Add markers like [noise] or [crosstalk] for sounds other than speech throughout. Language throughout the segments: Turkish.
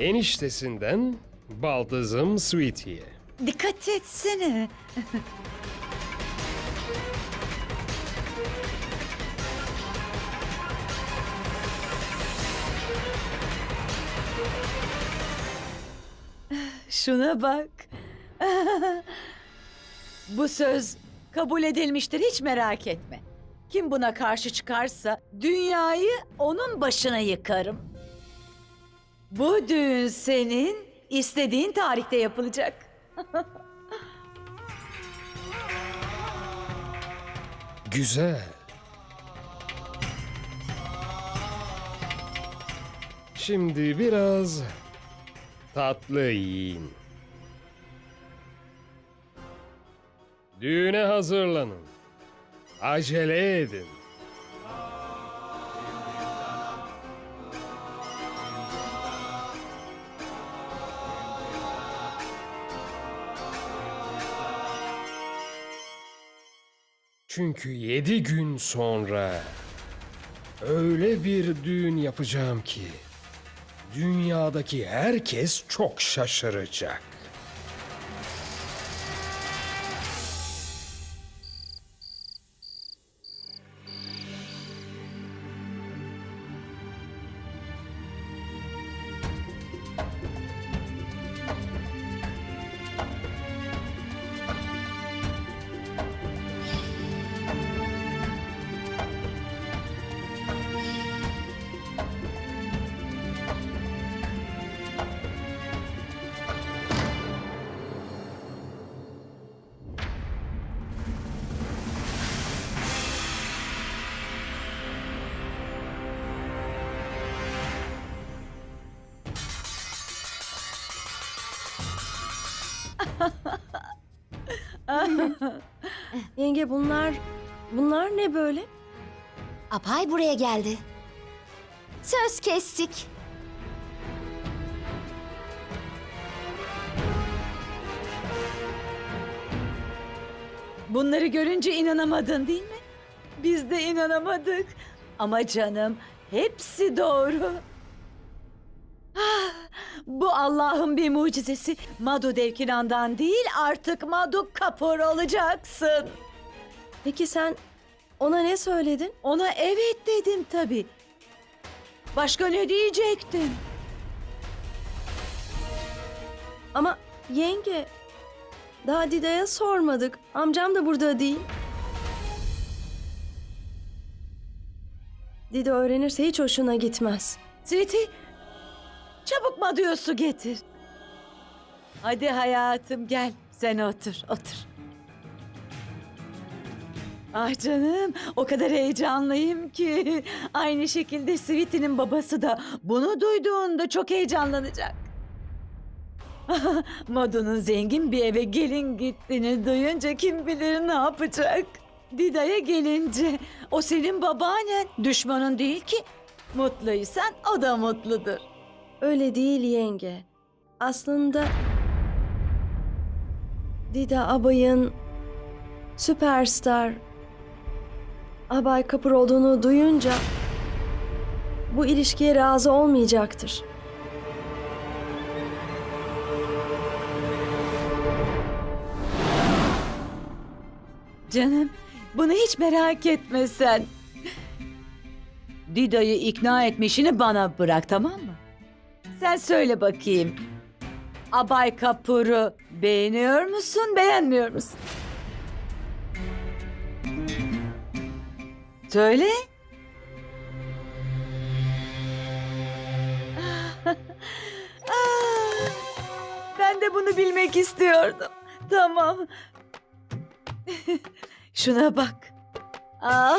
Eniştesinden baldızım Sweetie'ye. Dikkat etsene. Şuna bak. Bu söz kabul edilmiştir hiç merak etme. Kim buna karşı çıkarsa dünyayı onun başına yıkarım. Bu düğün senin istediğin tarihte yapılacak. [laughs] Güzel. Şimdi biraz tatlı yiyin. Düğüne hazırlanın. Acele edin. Çünkü yedi gün sonra öyle bir düğün yapacağım ki dünyadaki herkes çok şaşıracak. [laughs] Yenge bunlar... Bunlar ne böyle? Apay buraya geldi. Söz kestik. Bunları görünce inanamadın değil mi? Biz de inanamadık. Ama canım hepsi doğru. Bu Allah'ın bir mucizesi. Madu Devkinan'dan değil artık Madu Kapur olacaksın. Peki sen ona ne söyledin? Ona evet dedim tabii. Başka ne diyecektim? Ama yenge... Daha Dida'ya sormadık. Amcam da burada değil. Dida öğrenirse hiç hoşuna gitmez. Sweetie, çabuk Madu'ya su getir. Hadi hayatım gel, sen otur, otur. Ah canım, o kadar heyecanlıyım ki. Aynı şekilde Sweetie'nin babası da bunu duyduğunda çok heyecanlanacak. [laughs] Madu'nun zengin bir eve gelin gittiğini duyunca kim bilir ne yapacak. Dida'ya gelince o senin babaannen düşmanın değil ki. Mutluysan o da mutludur. Öyle değil yenge. Aslında... Dida abayın... Süperstar... Abay Kapır olduğunu duyunca... Bu ilişkiye razı olmayacaktır. Canım bunu hiç merak etme sen. Dida'yı ikna etme bana bırak tamam mı? Sen söyle bakayım. Abay Kapur'u beğeniyor musun beğenmiyor musun? Söyle. [laughs] Ben de bunu bilmek istiyordum. Tamam. [laughs] Şuna bak. Ah.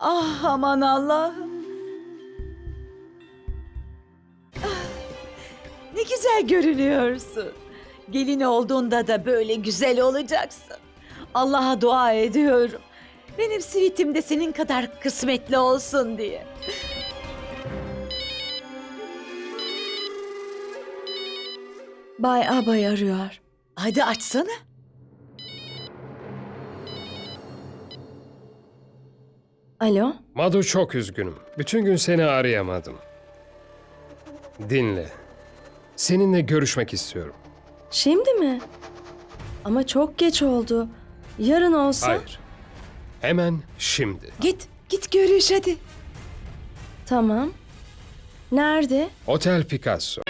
Ah aman Allah'ım. Ah, Ne güzel görünüyorsun. Gelin olduğunda da böyle güzel olacaksın. Allah'a dua ediyorum. Benim sivitim de senin kadar kısmetli olsun diye. Bay Abay arıyor. Hadi açsana. Alo? Madu çok üzgünüm. Bütün gün seni arayamadım. Dinle. Seninle görüşmek istiyorum. Şimdi mi? Ama çok geç oldu. Yarın olsa... Hayır. Hemen şimdi. Git, git görüş hadi. Tamam. Nerede? Otel Picasso.